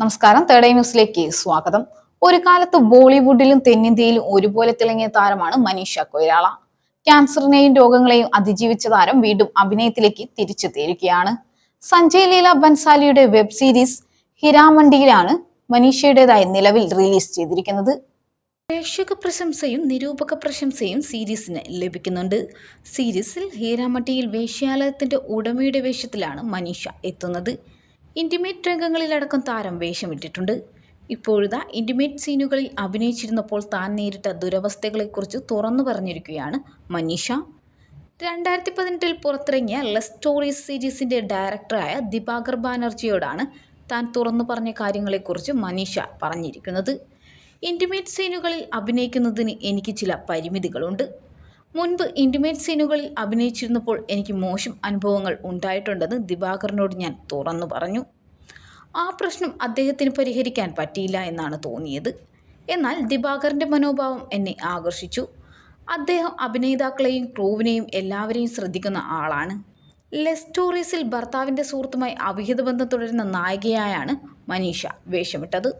നമസ്കാരം. തേർഡ് ന്യൂസിലേക്ക് സ്വാഗതം. ഒരു കാലത്ത് ബോളിവുഡിലും തെന്നിന്ത്യയിലും ഒരുപോലെ തിളങ്ങിയ താരമാണ് മനീഷ കൊയ്രാള. ക്യാൻസറിനെയും രോഗങ്ങളെയും അതിജീവിച്ച താരം വീണ്ടും അഭിനയത്തിലേക്ക് തിരിച്ചെത്തിയിരിക്കുകയാണ് സഞ്ജയ് ലീല ബൻസാലിയുടെ വെബ് സീരീസ് ഹിരാമണ്ടിയിലാണ് മനീഷയുടേതായി നിലവിൽ റിലീസ് ചെയ്തിരിക്കുന്നത്. പ്രേക്ഷക പ്രശംസയും നിരൂപക പ്രശംസയും സീരീസിന് ലഭിക്കുന്നുണ്ട്. സീരീസിൽ ഹീരാമട്ടിയിൽ വേശ്യാലയത്തിന്റെ ഉടമയുടെ വേഷത്തിലാണ് മനീഷ എത്തുന്നത്. ഇന്റിമേറ്റ് രംഗങ്ങളിലടക്കം താരം വേഷമിട്ടിട്ടുണ്ട്. ഇപ്പോഴിതാ ഇന്റിമേറ്റ് സീനുകളിൽ അഭിനയിച്ചിരുന്നപ്പോൾ താൻ നേരിട്ട ദുരവസ്ഥകളെക്കുറിച്ച് തുറന്നു പറഞ്ഞിരിക്കുകയാണ് മനീഷ. രണ്ടായിരത്തി പതിനെട്ടിൽ പുറത്തിറങ്ങിയ ലെസ് സ്റ്റോറീസ് സീരീസിന്റെ ഡയറക്ടറായ ദിപാകർ ബാനർജിയോടാണ് താൻ തുറന്നു പറഞ്ഞ കാര്യങ്ങളെക്കുറിച്ച് മനീഷ പറഞ്ഞിരിക്കുന്നത്. ഇന്റിമേറ്റ് സീനുകളിൽ അഭിനയിക്കുന്നതിന് എനിക്ക് ചില പരിമിതികളുണ്ട്. മുൻപ് ഇന്റിമേറ്റ് സീനുകളിൽ അഭിനയിച്ചിരുന്നപ്പോൾ എനിക്ക് മോശം അനുഭവങ്ങൾ ഉണ്ടായിട്ടുണ്ടെന്ന് ദിവാകരനോട് ഞാൻ തുറന്നു പറഞ്ഞു. ആ പ്രശ്നം അദ്ദേഹത്തിന് പരിഹരിക്കാൻ പറ്റിയില്ല എന്നാണ് തോന്നിയത്. എന്നാൽ ദിവാകറിന്റെ മനോഭാവം എന്നെ ആകർഷിച്ചു. അദ്ദേഹം അഭിനേതാക്കളെയും ക്രൂവിനെയും എല്ലാവരെയും ശ്രദ്ധിക്കുന്ന ആളാണ്. ലെസ് സ്റ്റോറീസിൽ ഭർത്താവിന്റെ സുഹൃത്തുമായി അവിഹിത ബന്ധം തുടരുന്ന നായികയായാണ് മനീഷ വേഷമിട്ടത്.